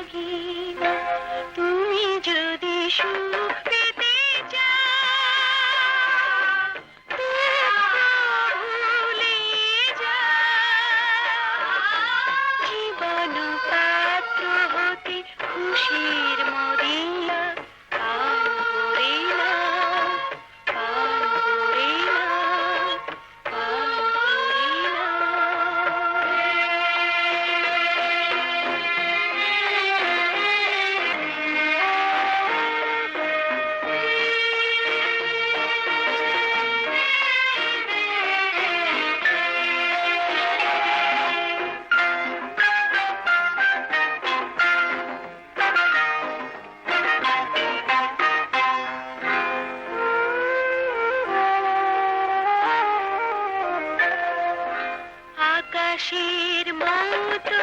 Regina. আকাশের মতো